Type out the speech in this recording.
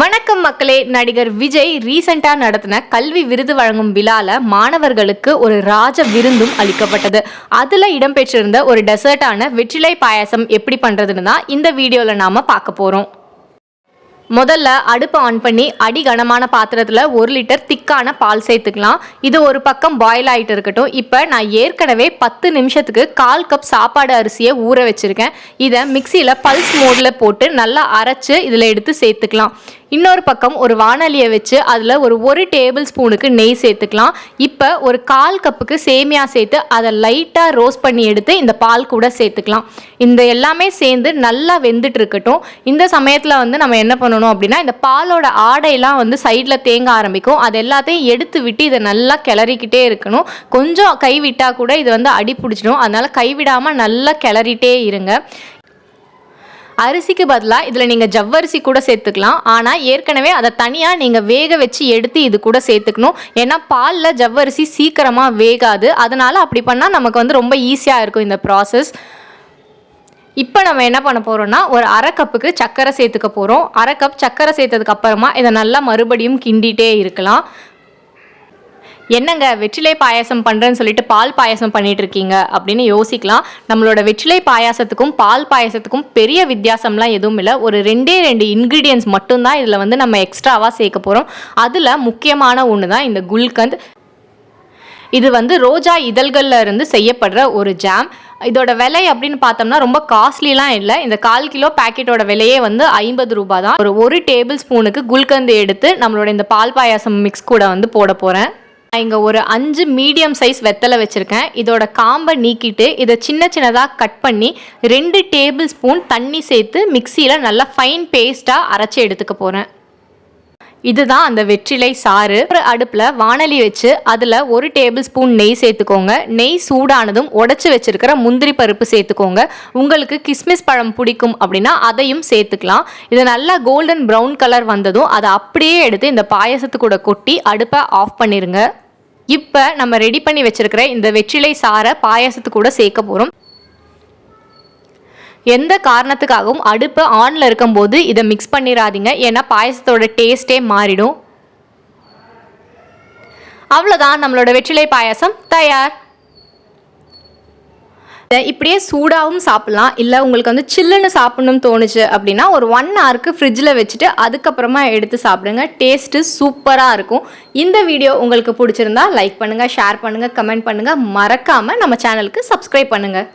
வணக்கம் மக்களே. நடிகர் விஜய் ரீசெண்டா நடத்தின கல்வி விருது வழங்கும் விழால மாணவர்களுக்கு ஒரு ராஜ விருந்தும் அளிக்கப்பட்டது. அதில் இடம்பெற்றிருந்த ஒரு டெசர்ட்டான வெற்றிலை பாயாசம் எப்படி பண்ணுறதுன்னு தான் இந்த வீடியோவில் நாம் பார்க்க போகிறோம் முதல்ல அடுப்பை ஆன் பண்ணி அடி கனமான பாத்திரத்தில் ஒரு லிட்டர் திக்கான பால் சேர்த்துக்கலாம். இது ஒரு பக்கம் பாயில் ஆகிட்டு இருக்கட்டும். இப்போ நான் ஏற்கனவே பத்து நிமிஷத்துக்கு கால் கப் சாப்பாடு அரிசியை ஊற வச்சுருக்கேன். இதை மிக்சியில் பல்ஸ் மோடில் போட்டு நல்லா அரைச்சு இதில் எடுத்து சேர்த்துக்கலாம். இன்னொரு பக்கம் ஒரு வானலியை வச்சு அதில் ஒரு ஒரு டேபிள் ஸ்பூனுக்கு நெய் சேர்த்துக்கலாம். இப்போ ஒரு கால் கப்புக்கு சேமியா சேர்த்து அதை லைட்டாக ரோஸ்ட் பண்ணி எடுத்து இந்த பால் கூட சேர்த்துக்கலாம். இந்த எல்லாமே சேர்ந்து நல்லா வெந்துட்டு இருக்கட்டும். இந்த சமயத்தில் வந்து நம்ம என்ன பண்ணணும் அப்படின்னா இந்த பாலோட ஆடையெல்லாம் வந்து சைடில் தேங்க ஆரம்பிக்கும். அது எல்லாத்தையும் எடுத்து விட்டு இதை நல்லா கிளறிக்கிட்டே இருக்கணும். கொஞ்சம் கை விட்டால் கூட இது வந்து அடி பிடிச்சிடும். அதனால் கைவிடாமல் நல்லா கிளறிட்டே இருங்க. அரிசிக்கு பதிலாக இதில் நீங்கள் ஜவ்வரிசி கூட சேர்த்துக்கலாம். ஆனால் ஏற்கனவே அதை தனியாக நீங்கள் வேக வச்சு எடுத்து இது கூட சேர்த்துக்கணும். ஏன்னா பாலில் ஜவ்வரிசி சீக்கிரமாக வேகாது. அதனால் அப்படி பண்ணால் நமக்கு வந்து ரொம்ப ஈஸியாக இருக்கும் இந்த ப்ராசஸ் இப்போ நம்ம என்ன பண்ண போகிறோம்னா ஒரு அரை கப்புக்கு சர்க்கரை சேர்த்துக்க போகிறோம் அரை கப் சர்க்கரை சேர்த்ததுக்கு அப்புறமா இதை நல்லா மறுபடியும் கிண்டிகிட்டே இருக்கலாம். என்னங்க வெற்றிலை பாயாசம் பண்ணுறேன்னு சொல்லிட்டு பால் பாயாசம் பண்ணிட்டு இருக்கீங்க அப்படின்னு யோசிக்கலாம். நம்மளோட வெற்றிலை பாயாசத்துக்கும் பால் பாயாசத்துக்கும் பெரிய வித்தியாசம்லாம் எதுவும் இல்லை. ஒரு ரெண்டே ரெண்டு இன்க்ரீடியன்ஸ் மட்டும்தான் இதில் வந்து நம்ம எக்ஸ்ட்ராவாக சேர்க்க போகிறோம் அதில் முக்கியமான ஒன்று தான் இந்த குல்கந்த். இது வந்து ரோஜா இதழ்களில் இருந்து செய்யப்படுற ஒரு ஜாம் இதோட விலை அப்படின்னு பார்த்தோம்னா ரொம்ப காஸ்ட்லிலாம் இல்லை. இந்த கால் கிலோ பேக்கெட்டோட விலையே வந்து ஐம்பது ரூபாய் தான் ஒரு ஒரு டேபிள் ஸ்பூனுக்கு குல்கந்து எடுத்து நம்மளோட இந்த பால் பாயாசம் மிக்ஸ் கூட வந்து போட போகிறேன் இங்கே ஒரு அஞ்சு மீடியம் சைஸ் வெத்தலை வச்சுருக்கேன். இதோட காம்பை நீக்கிட்டு இதை சின்ன சின்னதாக கட் பண்ணி ரெண்டு டேபிள் ஸ்பூன் தண்ணி சேர்த்து மிக்சியில் நல்லா ஃபைன் பேஸ்ட்டாக அரைச்சி எடுத்துக்க போகிறேன் இதுதான் அந்த வெற்றிலை சாறு. ஒரு அடுப்பில் வானலி வச்சு அதில் ஒரு டேபிள் ஸ்பூன் நெய் சேர்த்துக்கோங்க. நெய் சூடானதும் உடச்சி வச்சிருக்கிற முந்திரி பருப்பு சேர்த்துக்கோங்க. உங்களுக்கு கிஸ்மிஸ் பழம் பிடிக்கும் அப்படின்னா அதையும் சேர்த்துக்கலாம். இது நல்லா கோல்டன் ப்ரௌன் கலர் வந்ததும் அதை அப்படியே எடுத்து இந்த பாயசத்து கூட கொட்டி அடுப்பை ஆஃப் பண்ணிடுங்க இப்போ நம்ம ரெடி பண்ணி வச்சுருக்கிற இந்த வெற்றிலை சாரை பாயாசத்து கூட சேர்க்க போகிறோம் எந்த காரணத்துக்காகவும் அடுப்பு ஆனில் இருக்கும்போது இதை மிக்ஸ் பண்ணிடாதீங்க ஏன்னா பாயசத்தோட டேஸ்ட்டே மாறிடும். அவ்வளோதான் நம்மளோட வெற்றிலை பாயாசம். தயார். இப்படியே சூடாகவும் சாப்பிட்லாம். இல்லை உங்களுக்கு வந்து சில்லுன்னு சாப்பிடணும்னு தோணுச்சு அப்படின்னா ஒரு ஒன் ஹவருக்கு ஃப்ரிட்ஜில் வச்சுட்டு அதுக்கப்புறமா எடுத்து சாப்பிடுங்க. டேஸ்ட்டு சூப்பராக இருக்கும். இந்த வீடியோ உங்களுக்கு பிடிச்சிருந்தா லைக் பண்ணுங்கள் ஷேர் பண்ணுங்கள் கமெண்ட் பண்ணுங்கள் மறக்காமல் நம்ம சேனலுக்கு சப்ஸ்கிரைப் பண்ணுங்கள்